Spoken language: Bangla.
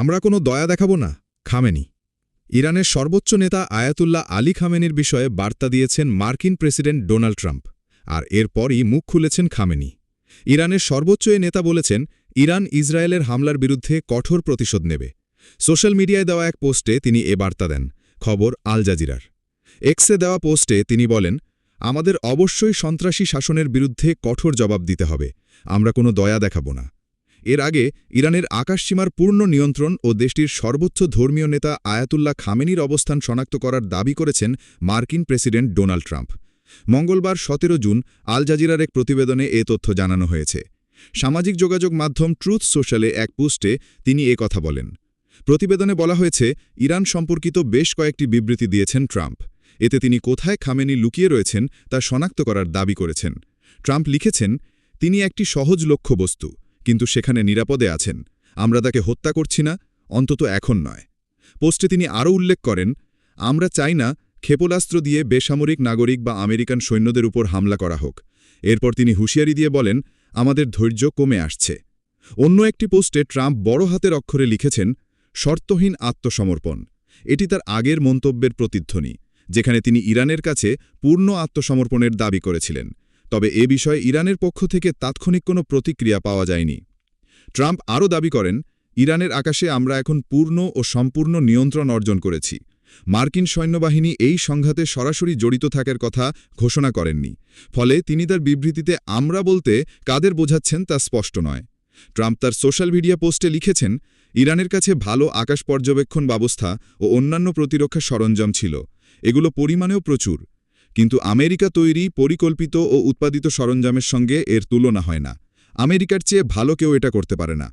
আমরা কোনো দয়া দেখাব না, খামেনি। ইরানের সর্বোচ্চ নেতা আয়াতুল্লাহ আলী খামেনির বিষয়ে বার্তা দিয়েছেন মার্কিন প্রেসিডেন্ট ডোনাল্ড ট্রাম্প, আর এরপরই মুখ খুলেছেন খামেনি। ইরানের সর্বোচ্চ এ নেতা বলেছেন, ইরান ইসরায়েলের হামলার বিরুদ্ধে কঠোর প্রতিশোধ নেবে। সোশ্যাল মিডিয়ায় দেওয়া এক পোস্টে তিনি এ বার্তা দেন, খবর আল জাজিরার। এক্সে দেওয়া পোস্টে তিনি বলেন, আমাদের অবশ্যই সন্ত্রাসী শাসনের বিরুদ্ধে কঠোর জবাব দিতে হবে, আমরা কোনো দয়া দেখাব না। এর আগে ইরানের আকাশসীমার পূর্ণ নিয়ন্ত্রণ ও দেশটির সর্বোচ্চ ধর্মীয় নেতা আয়াতুল্লাহ খামেনির অবস্থান শনাক্ত করার দাবি করেছেন মার্কিন প্রেসিডেন্ট ডোনাল্ড ট্রাম্প। মঙ্গলবার সতেরো জুন আল জাজিরার এক প্রতিবেদনে এ তথ্য জানানো হয়েছে। সামাজিক যোগাযোগ মাধ্যম ট্রুথ সোশ্যালে এক পোস্টে তিনি এ কথা বলেন। প্রতিবেদনে বলা হয়েছে, ইরান সম্পর্কিত বেশ কয়েকটি বিবৃতি দিয়েছেন ট্রাম্প। এতে তিনি কোথায় খামেনি লুকিয়ে রয়েছেন তা শনাক্ত করার দাবি করেছেন। ট্রাম্প লিখেছেন, তিনি একটি সহজ লক্ষ্যবস্তু। কিন্তু সেখানে নিরাপদে আছেন। আমরা তাকে হত্যা করছি না, অন্তত এখন নয়। পোস্টে তিনি আরও উল্লেখ করেন, আমরা চাই না ক্ষেপণাস্ত্র দিয়ে বেসামরিক নাগরিক বা আমেরিকান সৈন্যদের উপর হামলা করা হোক। এরপর তিনি হুঁশিয়ারি দিয়ে বলেন, আমাদের ধৈর্য কমে আসছে। অন্য একটি পোস্টে ট্রাম্প বড় হাতের অক্ষরে লিখেছেন, শর্তহীন আত্মসমর্পণ। এটি তার আগের মন্তব্যের প্রতিধ্বনি, যেখানে তিনি ইরানের কাছে পূর্ণ আত্মসমর্পণের দাবি করেছিলেন। তবে এ বিষয়ে ইরানের পক্ষ থেকে তাৎক্ষণিক কোনো প্রতিক্রিয়া পাওয়া যায়নি। ট্রাম্প আরও দাবি করেন, ইরানের আকাশে আমরা এখন পূর্ণ ও সম্পূর্ণ নিয়ন্ত্রণ অর্জন করেছি। মার্কিন সৈন্যবাহিনী এই সংঘাতে সরাসরি জড়িত থাকার কথা ঘোষণা করেননি। ফলে তিনি তার বিবৃতিতে আমরা বলতে কাদের বোঝাচ্ছেন তা স্পষ্ট নয়। ট্রাম্প তার সোশ্যাল মিডিয়া পোস্টে লিখেছেন, ইরানের কাছে ভালো আকাশ পর্যবেক্ষণ ব্যবস্থা ও অন্যান্য প্রতিরক্ষা সরঞ্জাম ছিল। এগুলো পরিমাণেও প্রচুর। কিন্তু আমেরিকা তৈরি, পরিকল্পিত ও উৎপাদিত সরঞ্জামের সঙ্গে এর তুলনা হয় না। আমেরিকার চেয়ে ভালো কেউ এটা করতে পারে না।